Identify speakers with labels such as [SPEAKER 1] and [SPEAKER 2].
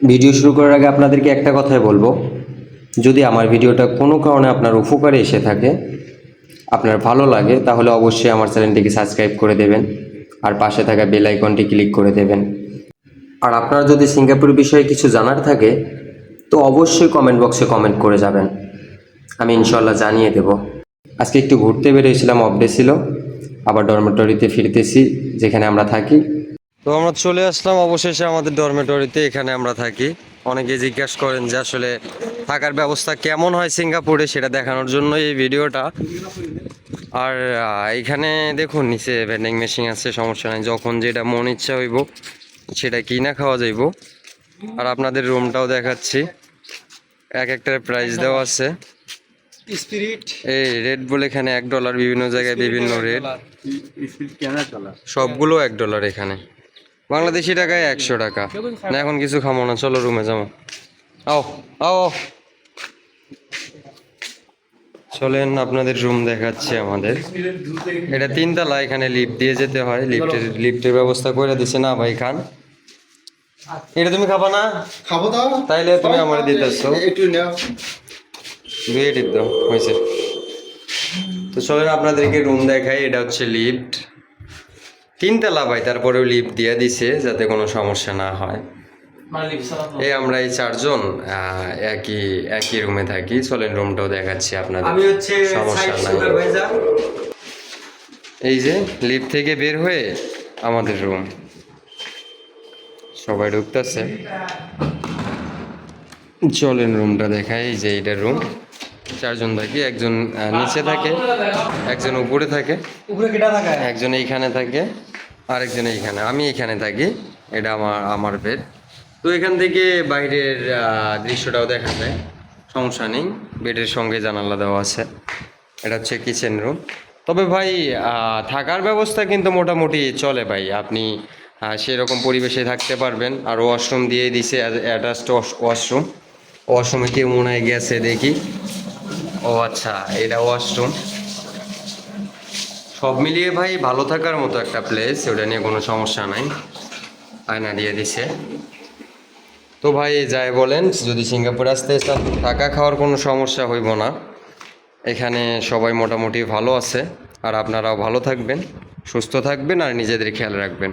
[SPEAKER 1] Video শুরু করার আগে আপনাদেরকে একটা কথাই বলব। যদি আমার ভিডিওটা কোনো কারণে আপনার উপকারে এসে থাকে, আপনার ভালো লাগে, তাহলে অবশ্যই আমার চ্যানেলটিকে সাবস্ক্রাইব করে দেবেন আর পাশে থাকা বেল আইকনটি ক্লিক করে দেবেন। আর আপনার যদি সিঙ্গাপুর বিষয়ে কিছু জানার থাকে, তো অবশ্যই কমেন্ট বক্সে কমেন্ট করে যাবেন। আমি ইনশাল্লাহ জানিয়ে দেব। আজকে একটু ঘুরতে বেরিয়েছিলাম, অফডে ছিল। আবার ডরমেটরিতে ফিরতেছি, যেখানে আমরা থাকি। তো আমরা চলে আসলাম অবশেষে আমাদের ডরমেটরিতে এখানে আমরা থাকি। অনেকে জিজ্ঞাসা করেন যে আসলে থাকার ব্যবস্থা কেমন হয় সিঙ্গাপুরে সেটা দেখানোর জন্য এই ভিডিওটা। আর এখানে দেখুন নিচে ভেন্ডিং মেশিন আছে সমস্যা নাই যখন যেটা মন ইচ্ছা হইব সেটা কিনা খাওয়া যাইব। আর আপনাদের রুমটাও দেখাচ্ছি। এক একটার প্রাইস দেওয়া আছে।
[SPEAKER 2] স্পিরিট
[SPEAKER 1] এই রেট বলে এখানে এক ডলার বিভিন্ন জায়গায় বিভিন্ন রেট
[SPEAKER 2] স্পিরিট কেনা চলা।
[SPEAKER 1] সবগুলো এক ডলার এখানে। বাংলাদেশি টাকায় একশো টাকা। না এখন কিছু খামো না চলো রুমে যাব। আও আও। চলেন আপনাদের রুম দেখাচ্ছি আমাদের। এটা তিনতলা এখানে লিফট দিয়ে যেতে হয়। লিফটের লিফটের ব্যবস্থা করে দিছে। না ভাই খান। এটা তুমি খাবা না?
[SPEAKER 2] খাব দাও
[SPEAKER 1] তাইলে তুমি আমার দিতেছো।
[SPEAKER 2] একটু নাও।
[SPEAKER 1] টিপ দাও হয়েছে তো চলেন আপনাদেরকে রুম দেখাই। এটা হচ্ছে লিফট তিনতলা ভাই তারপরেও লিফট দিয়ে দিছে যাতে কোনো সমস্যা না হয়। এই আমরা এই চারজন একই একই রুমে থাকি চলেন রুমটাও দেখাচ্ছি আপনাদের। সমস্যা নাই। এই যে লিফট থেকে বের হয়ে আমাদের রুম সবাই ঢুকতেছে। চলেন রুমটা দেখাই এই যে এইটা রুম চারজন থাকি একজন নিচে থাকে একজন উপরে থাকে একজন এইখানে থাকে আরেকজন এইখানে। আমি এখানে থাকি এটা আমার আমার বেড তো এখান থেকে বাইরের দৃশ্যটাও দেখা যায় সমস্যা নেই। বেডের সঙ্গে জানালা দেওয়া আছে এটা হচ্ছে কিচেন রুম তবে ভাই থাকার ব্যবস্থা কিন্তু মোটামুটি চলে ভাই। আপনি সেরকম পরিবেশে থাকতে পারবেন। আর ওয়াশরুম দিয়ে দিছে অ্যাটাচড ওয়াশরুম ওয়াশরুমে কেউ মনে হয় গেছে দেখি। ও আচ্ছা এটা ওয়াশরুম সব মিলিয়ে ভাই ভালো থাকার মতো একটা প্লেস ওটা নিয়ে কোনো সমস্যা নাই। আয়না দিয়ে দিছে। তো ভাই, যাই বলেন, যদি সিঙ্গাপুর আসতে চান, থাকা খাওয়ার কোনো সমস্যা হইব না। এখানে সবাই মোটামুটি ভালো আছে, আর আপনারাও ভালো থাকবেন, সুস্থ থাকবেন, আর নিজেদের খেয়াল রাখবেন।